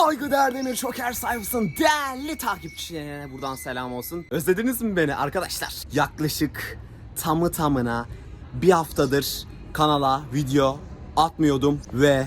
Saygıdeğer Demir Çoker sayfasının değerli takipçilerine buradan selam olsun. Özlediniz mi beni arkadaşlar? Yaklaşık tamı tamına bir haftadır kanala video atmıyordum ve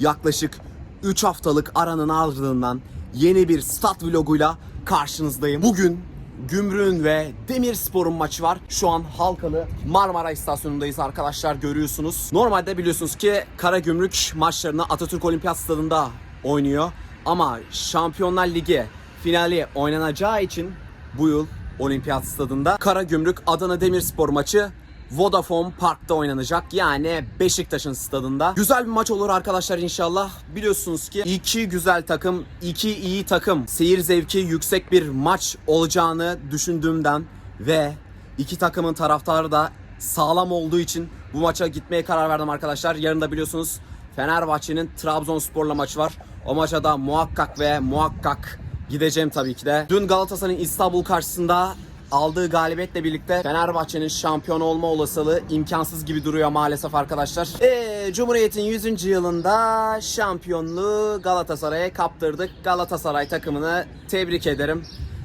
yaklaşık 3 haftalık aranın ardından yeni bir stat vloguyla karşınızdayım. Bugün Gümrük'ün ve Demirspor'un maçı var. Şu an Halkalı Marmara İstasyonu'ndayız arkadaşlar görüyorsunuz. Normalde biliyorsunuz ki Karagümrük maçlarını Atatürk Olimpiyat Stadında oynuyor. Ama Şampiyonlar Ligi finali oynanacağı için bu yıl Olimpiyat Stadında Karagümrük Adana Demirspor maçı Vodafone Park'ta oynanacak. Yani Beşiktaş'ın stadında. Güzel bir maç olur arkadaşlar inşallah. Biliyorsunuz ki iki güzel takım, iki iyi takım. Seyir zevki yüksek bir maç olacağını düşündüğümden ve iki takımın taraftarı da sağlam olduğu için bu maça gitmeye karar verdim arkadaşlar. Yarın da biliyorsunuz Fenerbahçe'nin Trabzonspor'la maçı var. O maça da muhakkak ve muhakkak gideceğim tabii ki de. Dün Galatasaray'ın İstanbul karşısında aldığı galibiyetle birlikte Fenerbahçe'nin şampiyon olma olasılığı imkansız gibi duruyor maalesef arkadaşlar. Ee, Cumhuriyet'in 100. yılında şampiyonluğu Galatasaray'a kaptırdık. Galatasaray takımını tebrik ederim.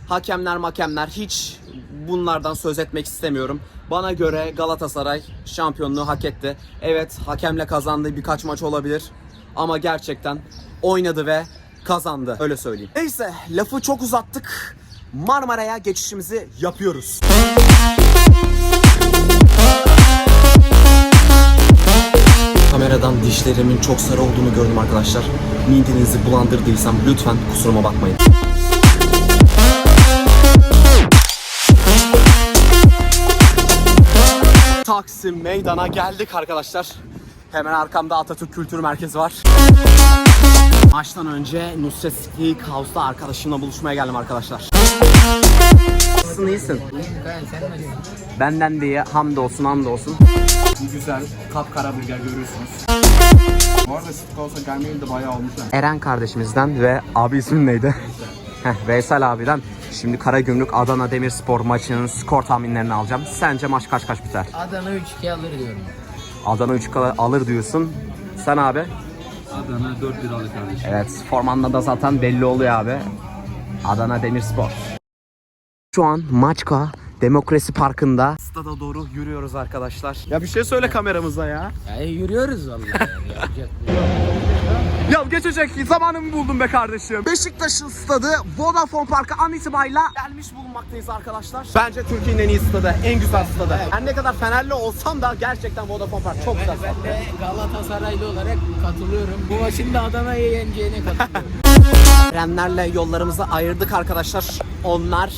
Hakemler makemler hiç bunlardan söz etmek istemiyorum. Bana göre Galatasaray şampiyonluğu hak etti. Evet hakemle kazandığı birkaç maç olabilir. Ama gerçekten oynadı ve kazandı. Öyle söyleyeyim. Neyse lafı çok uzattık. Marmara'ya geçişimizi yapıyoruz. Kameradan dişlerimin çok sarı olduğunu gördüm arkadaşlar. Midenizi bulandırdıysam lütfen kusuruma bakmayın. Taksim meydana geldik arkadaşlar. Hemen arkamda Atatürk Kültür Merkezi var. Maçtan önce Nusret Steakhouse'da arkadaşımla buluşmaya geldim arkadaşlar. Nasılsın iyisin? Benden diye hamdolsun hamdolsun. Güzel, kapkara burger görüyorsunuz. Bu arada Steakhouse'a gelmeyeli de bayağı olmuş. Eren kardeşimizden ve abi ismin neydi? Heh, Veysel abiden. Şimdi Karagümrük Adana Demirspor maçının skor tahminlerini alacağım. Sence maç kaç kaç biter? Adana 3-2 alır diyorum. Adana 3 alır diyorsun. Sen abi? Adana 4 lira alır kardeşim. Evet formanla da zaten belli oluyor abi. Adana Demirspor. Şu an Maçka Demokrasi Parkı'nda stada doğru yürüyoruz arkadaşlar. Ya bir şey söyle kameramıza ya. Ya yürüyoruz vallahi. yani, yapacak bir şey yok. Ya geçecek zamanımı buldum be kardeşim. Beşiktaş'ın stadı Vodafone Park'a an itibariyle gelmiş bulunmaktayız arkadaşlar. Bence Türkiye'nin en iyi stadı, en güzel stadı. Her ne kadar Fenerli olsam da gerçekten Vodafone Park çok güzel Ben de Galatasaraylı olarak katılıyorum. Bu maçın da Adana'ya yeneceğine katılıyorum. Erenlerle yollarımızı ayırdık arkadaşlar. Onlar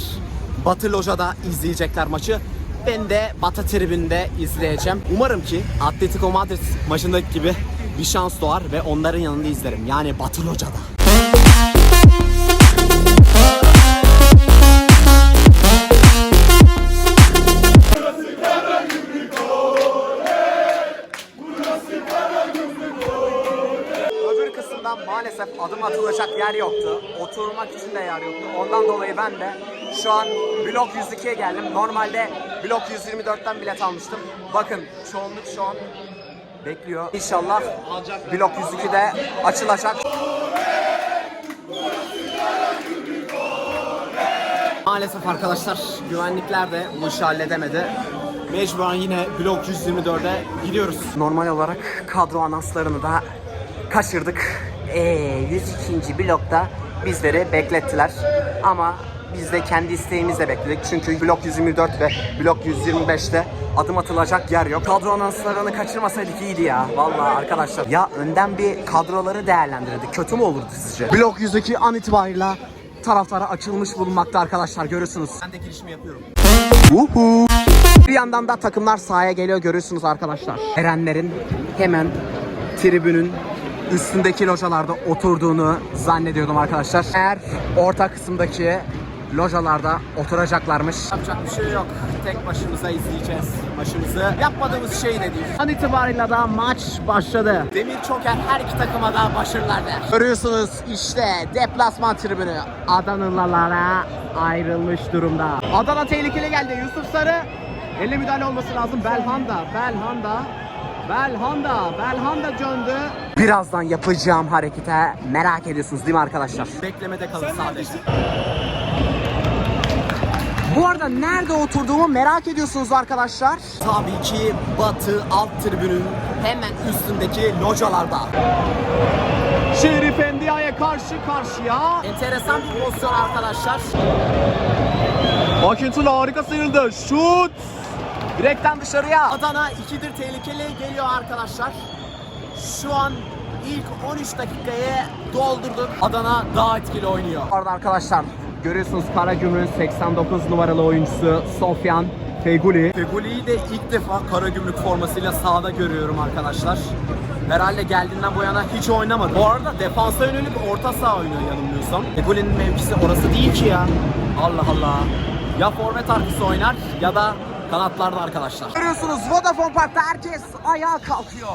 Batı Loja'da izleyecekler maçı. Ben de Batı tribünde izleyeceğim. Umarım ki Atletico Madrid maçındaki gibi bir şans doğar ve onların yanında izlerim. Yani Batı Loja'da. Öbür kısımdan maalesef adım atılacak yer yoktu. Oturmak için de yer yoktu. Ondan dolayı ben de şu an blok 102'ye geldim. Normalde blok 124'ten bilet almıştım. Bakın çoğunluk şu an bekliyor. İnşallah blok 102'de açılacak. Maalesef arkadaşlar güvenlikler de bu işi halledemedi. Mecburen yine blok 124'e gidiyoruz. Normal olarak kadro anonslarını da kaçırdık. Ee, 102. blokta bizleri beklettiler. Ama biz de kendi isteğimizle bekledik. Çünkü blok 124 ve blok 125'te adım atılacak yer yok. Kadro anonslarını kaçırmasaydık iyiydi ya. Vallahi arkadaşlar. Ya önden bir kadroları değerlendirdik. Kötü mü olurdu sizce? Blok 102 an itibariyle taraftara açılmış bulunmakta arkadaşlar görüyorsunuz. Ben de girişimi yapıyorum. Uhu. Bir yandan da takımlar sahaya geliyor görüyorsunuz arkadaşlar. Erenlerin hemen tribünün üstündeki localarda oturduğunu zannediyordum arkadaşlar. Eğer orta kısımdaki localarda oturacaklarmış. Yapacak bir şey yok. Tek başımıza izleyeceğiz maçımızı. Yapmadığımız şey ne değil. An itibariyle da maç başladı. Demir Çoker her iki takıma da başarılar der. Görüyorsunuz işte deplasman tribünü Adanalılara ayrılmış durumda. Adana tehlikeli geldi. Yusuf Sarı Elle müdahale olması lazım. Belhanda. Belhanda. Belhanda, Belhanda döndü. Birazdan yapacağım harekete merak ediyorsunuz değil mi arkadaşlar? Beklemede kalın sadece. Bu arada nerede oturduğumu merak ediyorsunuz arkadaşlar. Tabii ki Batı alt tribünün hemen üstündeki localarda. Şerif Endia'ya karşı karşıya. Enteresan bir pozisyon arkadaşlar. Akintula harika sıyrıldı. Şut! Direkten dışarıya. Adana ikidir tehlikeli geliyor arkadaşlar. Şu an ilk 13 dakikayı doldurduk. Adana daha etkili oynuyor. Orada arkadaşlar görüyorsunuz Karagümrük'ün 89 numaralı oyuncusu Sofyan Feguli. Feguli'yi de ilk defa Karagümrük formasıyla sahada görüyorum arkadaşlar. Herhalde geldiğinden bu yana hiç oynamadı. Bu arada defansa yönelik orta saha oynuyor yanılmıyorsam. Feguli'nin mevkisi orası değil ki ya. Allah Allah. Ya forvet arkası oynar ya da kanatlarda arkadaşlar. Görüyorsunuz Vodafone Park'ta herkes ayağa kalkıyor.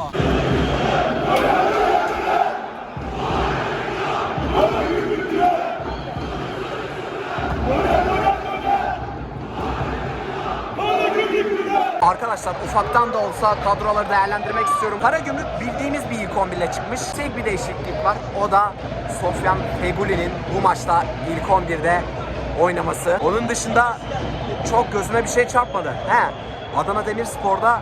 Arkadaşlar ufaktan da olsa kadroları değerlendirmek istiyorum. Karagümrük bildiğimiz bir ilk 11 ile çıkmış. Tek bir değişiklik var. O da Sofyan Feguli'nin bu maçta ilk 11'de oynaması. Onun dışında çok gözüme bir şey çarpmadı. He, Adana Demirspor'da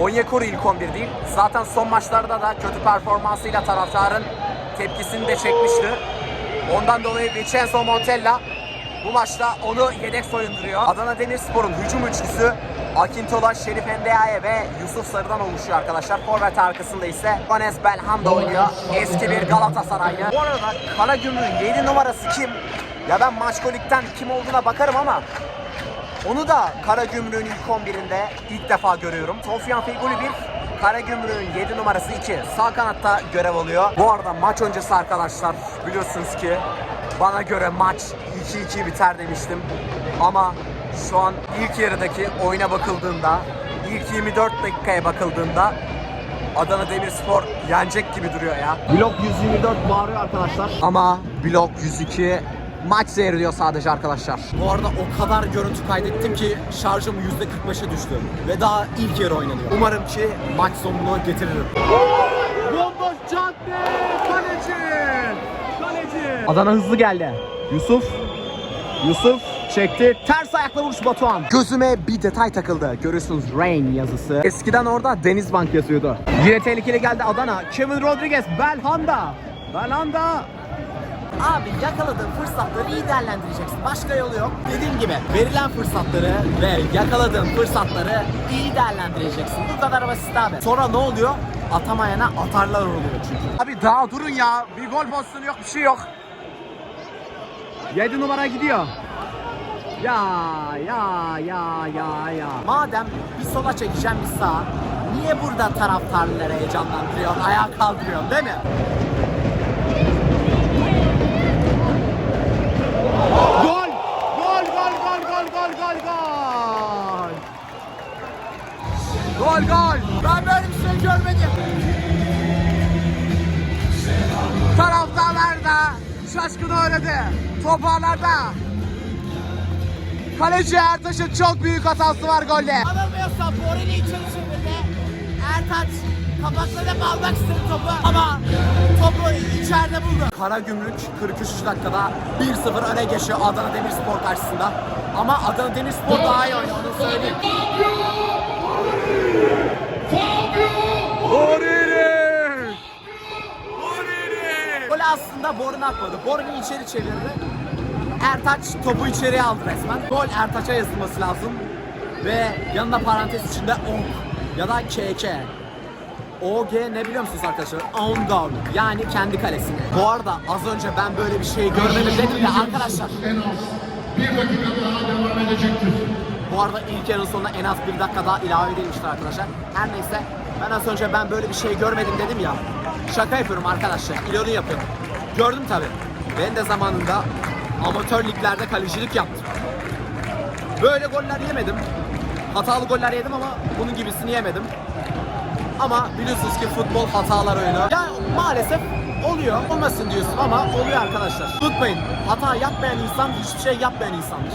Onyekuru ilk 11 değil. Zaten son maçlarda da kötü performansıyla taraftarın tepkisini de çekmişti. Ondan dolayı Vincenzo Montella bu maçta onu yedek soyunduruyor. Adana Demirspor'un hücum üçlüsü Akintola, Şerif Endiaye ve Yusuf Sarı'dan oluşuyor arkadaşlar. Forvet arkasında ise Vanes Belhanda oynuyor. Eski bir Galatasaraylı. Bu arada Karagümrük'ün 7 numarası kim? Ya ben Maçkolik'ten kim olduğuna bakarım ama onu da Karagümrük'ün ilk 11'inde ilk defa görüyorum. Sofyan Feguli 1, Karagümrük'ün 7 numarası 2. Sağ kanatta görev alıyor. Bu arada maç öncesi arkadaşlar biliyorsunuz ki bana göre maç 2-2 biter demiştim. Ama şu an ilk yarıdaki oyuna bakıldığında, ilk 24 dakikaya bakıldığında Adana Demirspor yenecek gibi duruyor ya. Blok 124 bağırıyor arkadaşlar. Ama blok 102 maç seyrediyor sadece arkadaşlar. Bu arada o kadar görüntü kaydettim ki şarjım %45'e düştü. Ve daha ilk yarı oynanıyor. Umarım ki maç sonunu getiririm. Bomboş cadde! Kaleci! Kaleci! Adana hızlı geldi. Yusuf. Yusuf çekti. Ters ayakla vuruş Batuhan. Gözüme bir detay takıldı. Görüyorsunuz Rain yazısı. Eskiden orada Denizbank yazıyordu. Yine tehlikeli geldi Adana. Kevin Rodriguez, Belhanda. Belhanda Abi yakaladığın fırsatları iyi değerlendireceksin. Başka yolu yok. Dediğim gibi verilen fırsatları ve yakaladığın fırsatları iyi değerlendireceksin. Bu kadar basit abi. Sonra ne oluyor? Atamayana atarlar oluyor çünkü. Abi daha durun ya. Bir gol pozisyonu yok, bir şey yok. 7 numara gidiyor. Ya ya ya ya ya. Madem bir sola çekeceğim bir sağa. Niye burada taraftarları heyecanlandırıyorsun, ayağa kaldırıyorsun değil mi? Kaleci Ertaş'ın çok büyük hatası var golde. Anlamıyorsam Borel'i içeri çevirdi. Ertaç kafasına almak istedi topu ama topu içeride buldu. Karagümrük 43. dakikada 1-0 öne geçiyor Adana Demirspor karşısında. Ama Adana Demirspor daha iyi oynuyor onu söyleyeyim. Borili! Borili! Gol aslında Borun atmadı. Borun'u içeri çevirdi. Ertaç topu içeriye aldı resmen. Gol Ertaç'a yazılması lazım. Ve yanında parantez içinde ONG ya da KK. OG ne biliyor musunuz arkadaşlar? On goal. Yani kendi kalesine. Bu arada az önce ben böyle bir şey görmedim dedim de arkadaşlar. En az bir dakika daha devam edecektir. Bu arada ilk yarının sonuna en az bir dakika daha ilave edilmiştir arkadaşlar. Her neyse ben az önce ben böyle bir şey görmedim dedim ya. Şaka yapıyorum arkadaşlar. İlonu yapıyorum. Gördüm tabi. Ben de zamanında amatör liglerde kalecilik yaptım. Böyle goller yemedim. Hatalı goller yedim ama bunun gibisini yemedim. Ama biliyorsunuz ki futbol hatalar oyunu. Ya maalesef oluyor. Olmasın diyorsun ama oluyor arkadaşlar. Unutmayın hata yapmayan insan hiçbir şey yapmayan insandır.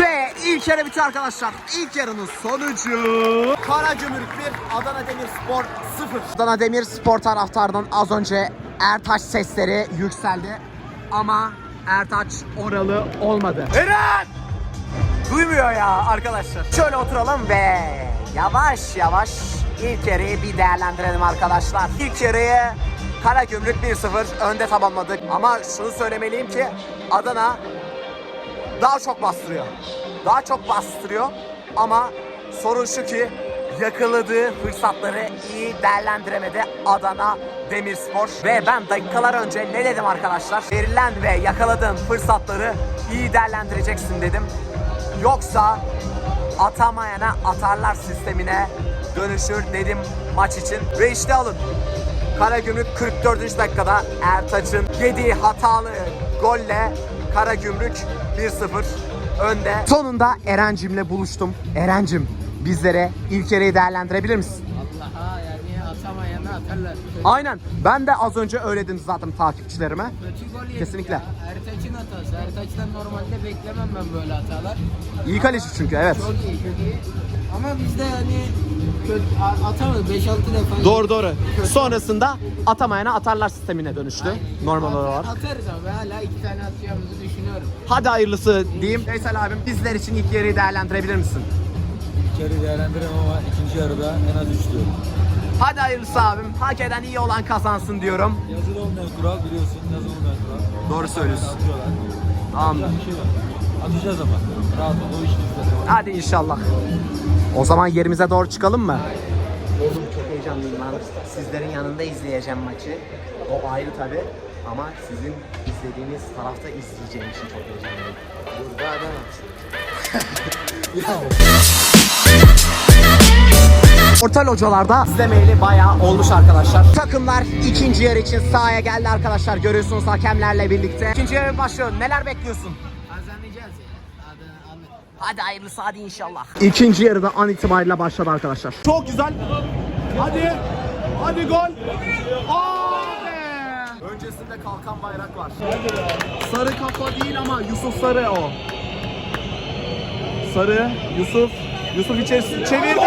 Ve ilk yarı bitiyor arkadaşlar. İlk yarının sonucu Karagümrük 1, Adana Demirspor 0. Adana Demirspor taraftarından az önce Ertaç sesleri yükseldi. Ama Ertaç oralı olmadı. Eren! Duymuyor ya arkadaşlar. Şöyle oturalım ve yavaş yavaş ilk yarıyı bir değerlendirelim arkadaşlar. İlk yarıyı Karagümrük 1-0 önde tamamladık. Ama şunu söylemeliyim ki Adana daha çok bastırıyor. Daha çok bastırıyor ama sorun şu ki yakaladığı fırsatları iyi değerlendiremedi Adana Demirspor. Ve ben dakikalar önce ne dedim arkadaşlar? Verilen ve yakaladığın fırsatları iyi değerlendireceksin dedim. Yoksa atamayana atarlar sistemine dönüşür dedim maç için. Ve işte alın. Karagümrük 44. dakikada Ertaç'ın yediği hatalı golle Karagümrük 1-0 önde. Sonunda Erencim'le buluştum. Erencim bizlere ilk yarıyı değerlendirebilir misin? Allah'a yani atamayana atarlar. Aynen. Ben de az önce öyle dedim zaten takipçilerime. Kötü gol yedik Kesinlikle. ya. Ertaç'ın hatası. Ertaç'tan normalde beklemem ben böyle hatalar. İyi kaleci çünkü evet. Çok iyi, çok iyi. Ama bizde yani kötü, a- atamadı 5-6 defa. Doğru doğru. Sonrasında atamayana atarlar sistemine dönüştü. Normal olarak. Atarız ama ben hala iki tane atacağımızı düşünüyorum. Hadi hayırlısı diyeyim. Veysel abim bizler için ilk yarıyı değerlendirebilir misin? İlk yarı değerlendiremem ama ikinci yarıda en az 3 diyorum. Hadi hayırlısı abim. Hak eden iyi olan kazansın diyorum. Yazılı olmayan kural biliyorsun, yazılı olmayan kural. Doğru söylüyorsun. Atıyorlar. Bir şey yok. Atacağız ama. Rahat ol, o iş bizde. Hadi inşallah. O zaman yerimize doğru çıkalım mı? Oğlum çok heyecanlıyım ben. Sizlerin yanında izleyeceğim maçı. O ayrı tabi. Ama sizin izlediğiniz tarafta izleyeceğim için çok heyecanlıyım. Burada Orta localarda izlemeyeli bayağı olmuş arkadaşlar. Takımlar ikinci yarı için sahaya geldi arkadaşlar. Görüyorsunuz hakemlerle birlikte. İkinci yarı başlıyor. Neler bekliyorsun? Kazanacağız ya. Hadi hayırlısı hadi inşallah. İkinci yarıda an itibariyle başladı arkadaşlar. Çok güzel. Hadi. Hadi gol. Öncesinde kalkan bayrak var. Sarı kafa değil ama Yusuf Sarı o. Sarı, Yusuf. Yusuf içerisi çevirdi.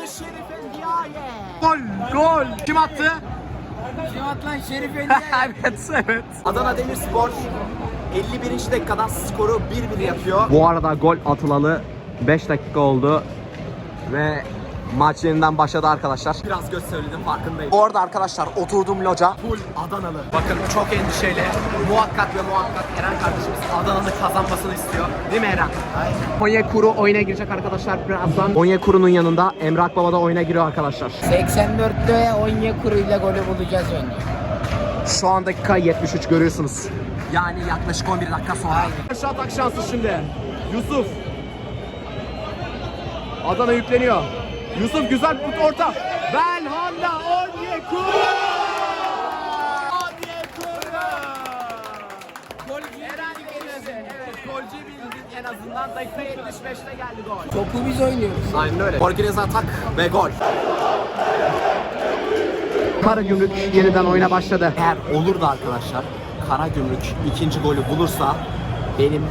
Gol! Endiaye. Gol, gol. Kim attı? Kim at lan Şerif Endiye? evet, evet. Adana Demirspor 51. dakikadan skoru 1-1 yapıyor. Bu arada gol atılalı 5 dakika oldu ve maç yeniden başladı arkadaşlar. Biraz göz söyledim farkındayım. Bu arada arkadaşlar oturduğum loca full Adanalı. Bakın çok endişeli. Muhakkak ve muhakkak Eren kardeşimiz Adana'nın kazanmasını istiyor. Değil mi Eren? Aynen. Onyekuru oyuna girecek arkadaşlar birazdan. Onyekuru'nun yanında Emrah Baba da oyuna giriyor arkadaşlar. 84'te Onyekuru ile golü bulacağız önce. Şu an dakika 73 görüyorsunuz. Yani yaklaşık 11 dakika sonra. Aşağı atak şansı şimdi. Yusuf. Adana yükleniyor. Yusuf güzel bir orta. Belhanda Onyekuru. Onyekuru. Golcü. Evet golcü bildin en azından. Dakika 75'te geldi gol. Topu biz oynuyoruz. Aynen öyle. Organize atak ve gol. Karagümrük yeniden oyuna başladı. Eğer olur da arkadaşlar Karagümrük ikinci golü bulursa benim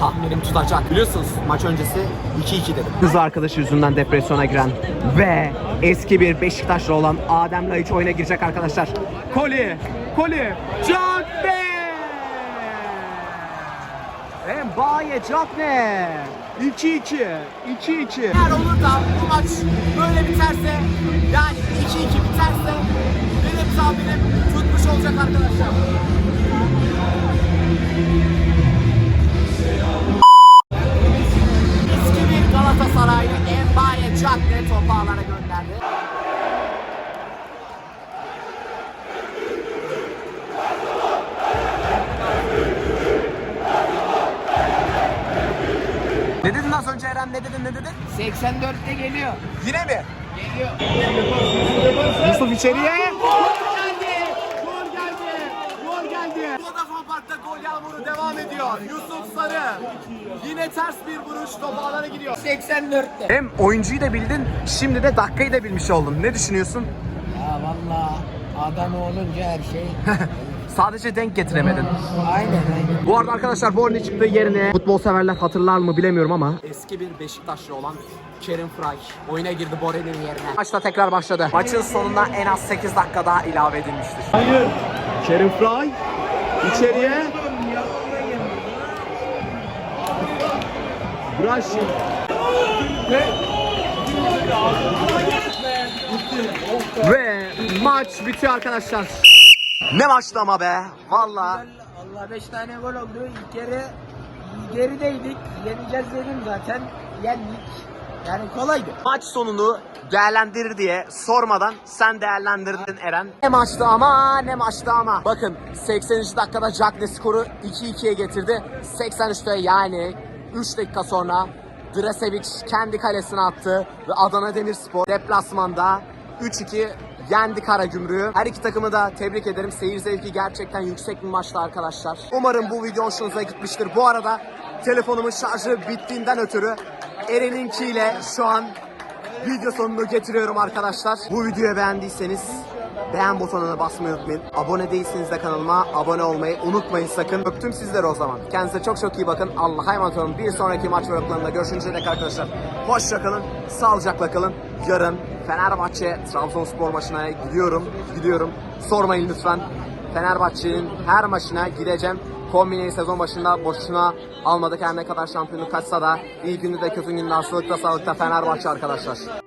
tahminim tutacak. Biliyorsunuz maç öncesi 2-2 dedim. Kız arkadaşı yüzünden depresyona giren ve eski bir Beşiktaşlı olan Adem Laiç oyuna girecek arkadaşlar. Koli, Koli, Cakne! Mbaye Cakne! 2-2, 2-2. Eğer olur da bu maç böyle biterse yani 2-2 biterse benim tahminim tutmuş olacak arkadaşlar. Bir Galatasaraylı Mbaye Cakne topu ağlara gönderdi. Ne dedin az önce Eren ne dedin ne dedin? 84'te geliyor. Yine mi? Geliyor. Yusuf içeriye. Gol geldi. Gol geldi. Gol geldi. Vodafone Park'ta gol yağmuru devam ediyor. Yusuf Sarı. Yine ters bir vuruş top ağlara gidiyor. 84'te. Hem oyuncuyu da bildin, şimdi de dakikayı da bilmiş oldun. Ne düşünüyorsun? Ya valla Adam olunca her şey. Sadece denk getiremedin. aynen aynen. Bu arada arkadaşlar Borni çıktığı yerine futbol severler hatırlar mı bilemiyorum ama eski bir Beşiktaşlı olan Kerim Fry oyuna girdi Borni'nin yerine. Maçta tekrar başladı. Maçın sonunda en az 8 dakika daha ilave edilmiştir. Hayır. Kerim Fry içeriye. Braşi. Ve maç bitiyor arkadaşlar. Ne maçtı ama be. Vallahi. Allah 5 tane gol oldu. İlk kere gerideydik. Yeneceğiz dedim zaten. Yendik. Yani kolaydı. Maç sonunu değerlendirir diye sormadan sen değerlendirdin Eren. Ne maçtı ama ne maçtı ama. Bakın 83 dakikada Jack skoru 2-2'ye getirdi. 83'te yani 3 dakika sonra Drasevic kendi kalesine attı ve Adana Demirspor deplasmanda 3-2 yendi Karagümrük'ü. Her iki takımı da tebrik ederim. Seyir zevki gerçekten yüksek bir maçtı arkadaşlar. Umarım bu video hoşunuza gitmiştir. Bu arada telefonumun şarjı bittiğinden ötürü Eren'inkiyle şu an video sonunu getiriyorum arkadaşlar. Bu videoyu beğendiyseniz beğen butonuna basmayı unutmayın. Abone değilseniz de kanalıma abone olmayı unutmayın sakın. Öptüm sizleri o zaman. Kendinize çok çok iyi bakın. Allah'a emanet olun. Bir sonraki maç vloglarında görüşünceye dek arkadaşlar. Hoşça kalın. Sağlıcakla kalın. Yarın Fenerbahçe Trabzonspor maçına gidiyorum. Gidiyorum. Sormayın lütfen. Fenerbahçe'nin her maçına gideceğim. Kombineyi sezon başında boşuna almadık her ne kadar şampiyonluk kaçsa da iyi günde de kötü günde hastalıkta sağlıkta Fenerbahçe arkadaşlar.